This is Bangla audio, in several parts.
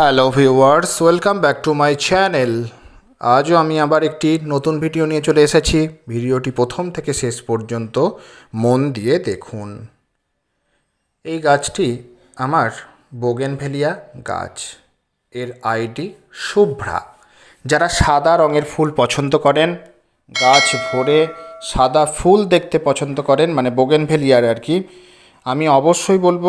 Hello viewers welcome back to my channel আজও আমি আবার একটি নতুন ভিডিও নিয়ে চলে এসেছি। ভিডিওটি প্রথম থেকে শেষ পর্যন্ত মন দিয়ে দেখুন। এই গাছটি আমার বোগেনভেলিয়া গাছ। এর আইডি শুভ্রা। যারা সাদা রঙের ফুল পছন্দ করেন, গাছ ভরে সাদা ফুল দেখতে পছন্দ করেন মানে বোগেনভেলিয়ার আর কি, আমি অবশ্যই বলব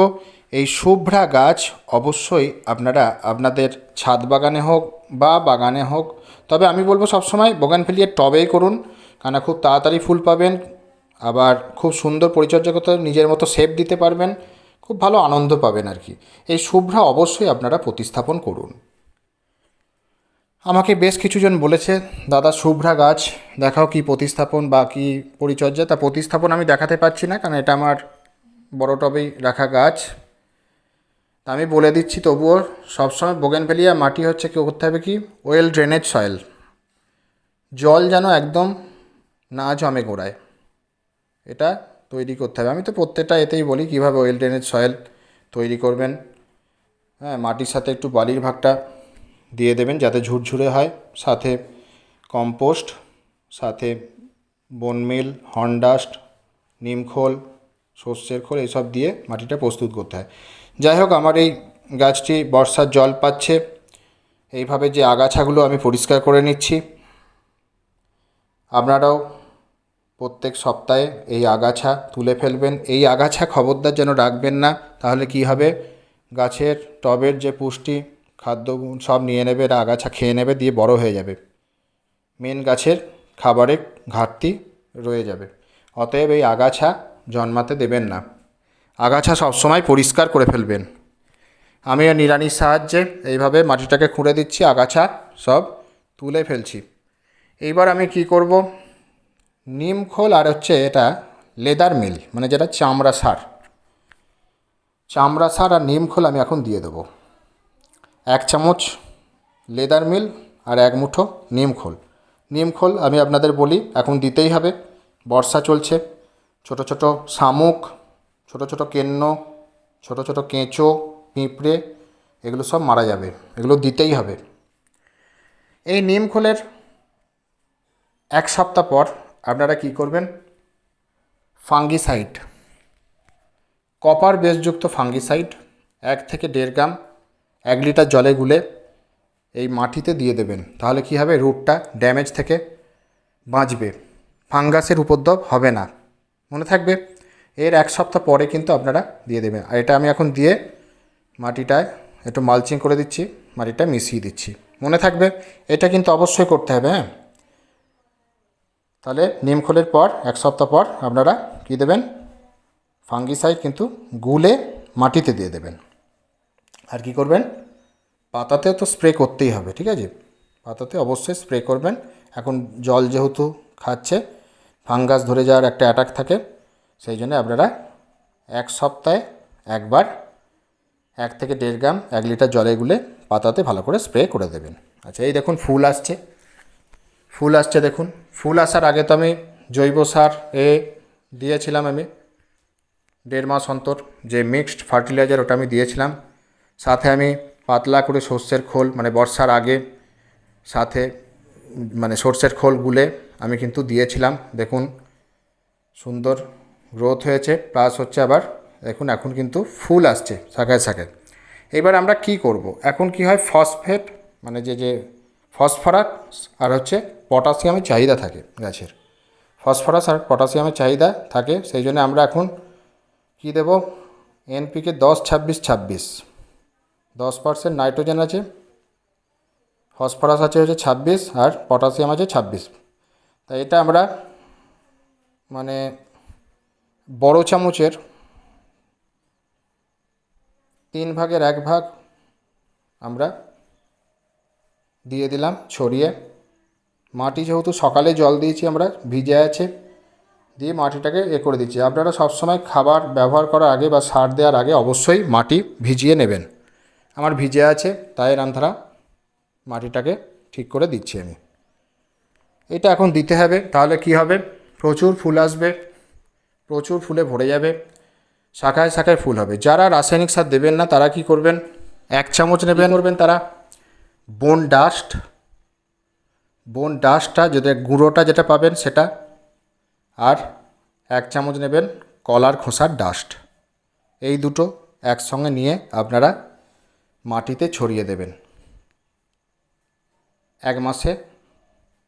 এই শুভ্রা গাছ অবশ্যই আপনারা আপনাদের ছাদ বাগানে হোক বা বাগানে হোক, তবে আমি বলব সবসময় বোগানভেলিয়ার টবেই করুন। কেন খুব তাড়াতাড়ি ফুল পাবেন, আবার খুব সুন্দর পরিচর্যা করতে নিজের মতো শেপ দিতে পারবেন, খুব ভালো আনন্দ পাবেন আর কি। এই শুভ্রা অবশ্যই আপনারা প্রতিস্থাপন করুন। আমাকে বেশ কিছুজন বলেছে, দাদা, শুভ্রা গাছ, দেখাও কি প্রতিস্থাপন বা কি পরিচর্যা? তা প্রতিস্থাপন আমি দেখাতে পারছি না, কারণ এটা আমার বড় টবেই রাখা গাছ। আমি বলে দিচ্ছি তবুও সবসময় বোগেনভেলিয়া মাটি হচ্ছে কি করতে হবে কি? Well drainage soil. জল যেন একদম না জমে গোড়ায়। এটা তৈরি করতে হবে। আমি তো প্রত্যেকটা এতেই বলি কীভাবে ওয়েল ড্রেনেজ সয়েল তৈরি করবেন। হ্যাঁ মাটির সাথে একটু বালির ভাগটা দিয়ে দেবেন যাতে ঝুরঝুরে হয়। সাথে কম্পোস্ট, সাথে বনমিল হর্নডাস্ট নিমখোল সর্ষের খোল এইসব দিয়ে মাটিটা প্রস্তুত করতে হয়। যাই হোক, আমার এই গাছটি বর্ষার জল পাচ্ছে। এইভাবে যে আগাছাগুলো আমি পরিষ্কার করে নিচ্ছি। আপনারাও প্রত্যেক সপ্তাহে এই আগাছা তুলে ফেলবেন। এই আগাছা খবরদার যেন রাখবেন না, তাহলে কি হবে? গাছের টবের যে পুষ্টি, খাদ্য সব নিয়ে নেবে, এরা আগাছা খেয়ে নেবে, দিয়ে বড় হয়ে যাবে। মেন গাছের খাবারের ঘাটতি রয়ে যাবে। অতএব এই আগাছা জন্মাতে দেবেন না। আগাছা সবসময় পরিষ্কার করে ফেলবেন। আমি আর নিড়ানির সাহায্যে এইভাবে মাটিটাকে খুঁড়ে দিচ্ছি, আগাছা সব তুলে ফেলছি। এইবার আমি কি করব? নিম খোল আর হচ্ছে এটা লেদার মিল মানে যেটা চামড়া সার। চামড়া সার আর নিম খোল আমি এখন দিয়ে দেবো। এক চামচ লেদার মিল আর এক মুঠো নিম খোল। নিম খোল আমি আপনাদের বলি, এখন দিতেই হবে। বর্ষা চলছে, ছোট ছোট শামুক ছোট ছোট কেন্ন, ছোট ছোট কেঁচো, পিঁপড়ে, এগুলো সব মারা যাবে। এগুলো দিতেই হবে। এই নিমখোলের এক সপ্তাহ পর আপনারা কি করবেন? ফাঙ্গিসাইড। কপার বেসযুক্ত ফাঙ্গিসাইড এক থেকে দেড় গ্রাম এক লিটার জলে গুলে এই মাটিতে দিয়ে দেবেন। তাহলে কি হবে? রুটটা ড্যামেজ থেকে বাঁচবে। ফাঙ্গাসের উপদ্রব হবে না। মনে থাকবে? এর এক সপ্তাহ পরে কিন্তু আপনারা দিয়ে দেবেন। আর এটা আমি এখন দিয়ে মাটিটায় একটু মালচিং করে দিচ্ছি, মাটিটা মিশিয়ে দিচ্ছি। মনে থাকবে, এটা কিন্তু অবশ্যই করতে হবে হ্যাঁ? তাহলে নিমখোলের পর, এক সপ্তাহ পর আপনারা কী দেবেন? ফাঙ্গিসাইড কিন্তু গুলে মাটিতে দিয়ে দেবেন। আর কি করবেন? পাতাতে তো স্প্রে করতেই হবে, ঠিক আছে? পাতাতে অবশ্যই স্প্রে করবেন। এখন জল যেহেতু খাচ্ছে ফাঙ্গাস ধরে যাওয়ার একটা অ্যাটাক থাকে সেই জন্য আপনারা এক সপ্তাহে একবার এক থেকে দেড় গ্রাম এক লিটার জলে গুলে পাতাতে ভালো করে স্প্রে করে দেবেন। আচ্ছা এই দেখুন ফুল আসছে। ফুল আসছে দেখুন। ফুল আসার আগে তো আমি জৈব সার এ দিয়েছিলাম আমি দেড় মাস অন্তর। যে মিক্সড ফার্টিলাইজার ওটা আমি দিয়েছিলাম। সাথে আমি পাতলা করে সর্ষের খোল মানে বর্ষার আগে সাথে মানে সর্ষের খোল গুলে আমি কিন্তু দিয়েছিলাম। দেখুন, সুন্দর গ্রোথ হয়েছে প্লাস হচ্ছে আবার দেখুন এখন কিন্তু ফুল আসছে শাখায় শাখায় এবার আমরা কি করব? এখন কি হয়? ফসফেট মানে যে যে ফসফরাস আর হচ্ছে পটাশিয়ামের চাহিদা থাকে গাছের। ফসফরাস আর পটাশিয়ামের চাহিদা থাকে, সেই জন্য আমরা এখন কি দেব? এনপিকে দশ, ছাব্বিশ ছাব্বিশ। দশ পার্সেন্ট নাইট্রোজেন আছে ফসফরাস আছে হচ্ছে ছাব্বিশ আর পটাশিয়াম আছে ছাব্বিশ। তা এটা আমরা মানে বড় চামচের তিন ভাগের এক ভাগ আমরা দিয়ে দিলাম, ছড়িয়ে। মাটি যেহেতু সকালে জল দিয়েছি, আমরা ভিজে আছে, দিয়ে মাটিটাকে এ করে দিচ্ছি। আপনারা সবসময় খাবার ব্যবহার করার আগে বা সার দেওয়ার আগে অবশ্যই মাটি ভিজিয়ে নেবেন। আমার ভিজে আছে, তাই রান্ধারা মাটিটাকে ঠিক করে দিচ্ছি আমি। এটা এখন দিতে হবে, তাহলে কি হবে? প্রচুর ফুল আসবে। প্রচুর ফুলে ভরে যাবে। শাখায় শাখায় ফুল হবে। যারা রাসায়নিক সার দেবেন না তারা কি করবেন? এক চামচ নেবেন। করবেন তারা? বোন ডাস্ট। বোন ডাস্টটা যেটা গুঁড়োটা যেটা পাবেন সেটা। আর এক চামচ নেবেন কলার খোসার ডাস্ট। এই দুটো একসঙ্গে নিয়ে আপনারা মাটিতে ছড়িয়ে দেবেন। এক মাসে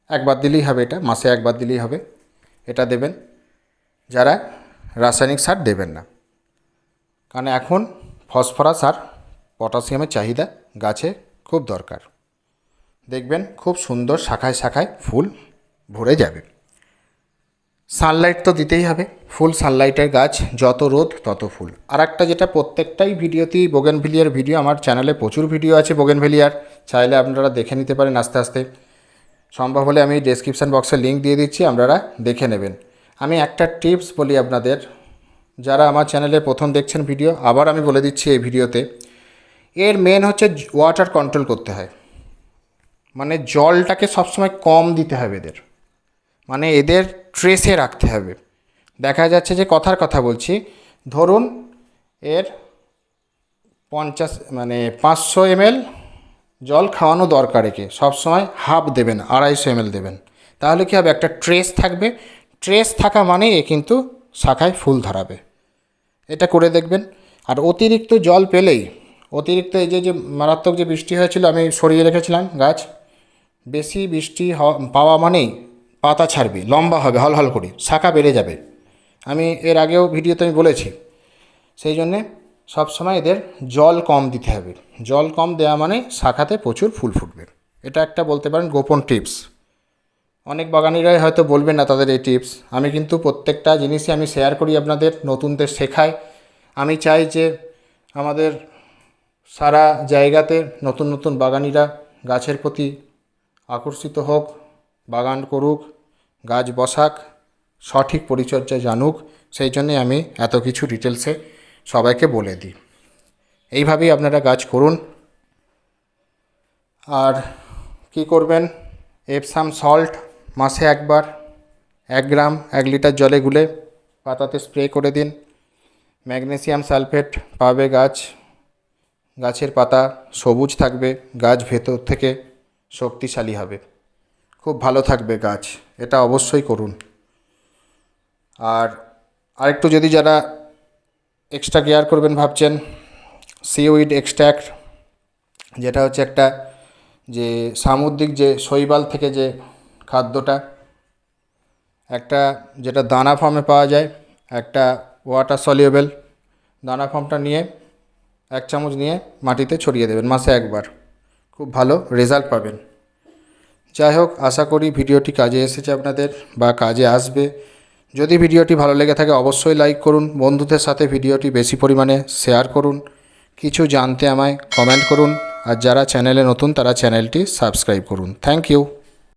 একবার দিলেই হবে এটা। মাসে একবার দিলেই হবে। এটা দেবেন। যারা রাসায়নিক সার দেবেন না। কারণ এখন ফসফরাস আর পটাশিয়ামের চাহিদা গাছে খুব দরকার। দেখবেন খুব সুন্দর শাখায় শাখায় ফুল ভরে যাবে। সানলাইট তো দিতেই হবে। ফুল সানলাইটের গাছ যত রোদ তত ফুল। আর একটা যেটা প্রত্যেকটাই ভিডিওতেই বোগেনভিলিয়ার ভিডিও, আমার চ্যানেলে প্রচুর ভিডিও আছে বোগেনভিলিয়ার। চাইলে আপনারা দেখে নিতে পারেন আস্তে আস্তে। সম্ভব হলে আমি ডেসক্রিপশান বক্সে লিঙ্ক দিয়ে দিচ্ছি, আপনারা দেখে নেবেন। আমি একটা টিপস বলি আপনাদের। যারা আমার চ্যানেলে প্রথম দেখছেন ভিডিও, আবার আমি বলে দিচ্ছি এই ভিডিওতে, এর মেন হচ্ছে ওয়াটার কন্ট্রোল করতে হয়। মানে জলটাকে সবসময় কম দিতে হবে এদের। মানে এদের ট্রেসে রাখতে হবে। দেখা যাচ্ছে যে কথার কথা বলছি, ধরুন এর পঞ্চাশ মানে পাঁচশো এমএল জল খাওয়ানো দরকার একে। সবসময় হাফ দেবেন, আড়াইশো এমএল দেবেন। তাহলে কী হবে? একটা ট্রেস থাকবে ট্রেস থাকা মানে এ কিন্তু শাখায় ফুল ধরাবে। এটা করে দেখবেন। আর অতিরিক্ত জল পেলেই, অতিরিক্ত এই যে যে মারাত্মক যে বৃষ্টি হয়েছিল, আমি সরিয়ে রেখেছিলাম গাছ, বেশি বৃষ্টি পাওয়া মানেই পাতা ছাড়বে, লম্বা হবে, হল হল করে, শাখা বেড়ে যাবে। আমি এর আগেও ভিডিওতে আমি বলেছি, সেই জন্যে সবসময় এদের জল কম দিতে হবে। জল কম দেওয়া মানে শাখাতে প্রচুর ফুল ফুটবে। এটা একটা বলতে পারেন গোপন টিপস। অনেক বাগানিরাই হয়তো বলবেন না তাদের এই টিপস। আমি কিন্তু প্রত্যেকটা জিনিসই আমি শেয়ার করি আপনাদের, নতুনদের শেখাই। আমি চাই যে আমাদের সারা জায়গাতে নতুন নতুন বাগানিরা গাছের প্রতি আকর্ষিত হোক, বাগান করুক, গাছ বসাক, সঠিক পরিচর্যা জানুক, সেই জন্যে আমি এত কিছু ডিটেলসে সবাইকে বলে দিই। এইভাবেই আপনারা গাছ করুন। আর কি করবেন? এপসাম সল্ট মাসে একবার এক গ্রাম, এক লিটার জলে গুলে পাতাতে স্প্রে করে দিন। ম্যাগনেসিয়াম সালফেট পাবে গাছ। গাছের পাতা সবুজ থাকবে, গাছ ভেতর থেকে শক্তিশালী হবে। খুব ভালো থাকবে গাছ, এটা অবশ্যই করুন। আর আরেকটু যদি যারা এক্সট্রা কেয়ার করবেন ভাবছেন সিউইড এক্সট্র্যাক্ট যেটা হচ্ছে একটা যে সামুদ্রিক যে শৈবাল থেকে যে খাদ্যটা। একটা যেটা দানা ফর্মে পাওয়া যায়, একটা ওয়াটার সলিউবেল দানা ফর্মটা নিয়ে এক চামচ নিয়ে মাটিতে ছড়িয়ে দেবেন, মাসে একবার। খুব ভালো রেজাল্ট পাবেন। যাই হোক, আশা করি ভিডিওটি কাজে এসেছে আপনাদের বা কাজে আসবে। যদি ভিডিওটি ভালো লেগে থাকে, অবশ্যই লাইক করুন, বন্ধুদের সাথে ভিডিওটি বেশি পরিমাণে শেয়ার করুন। কিছু জানতে আমায় কমেন্ট করুন। আর যারা চ্যানেলে নতুন, তারা চ্যানেলটি সাবস্ক্রাইব করুন। Thank you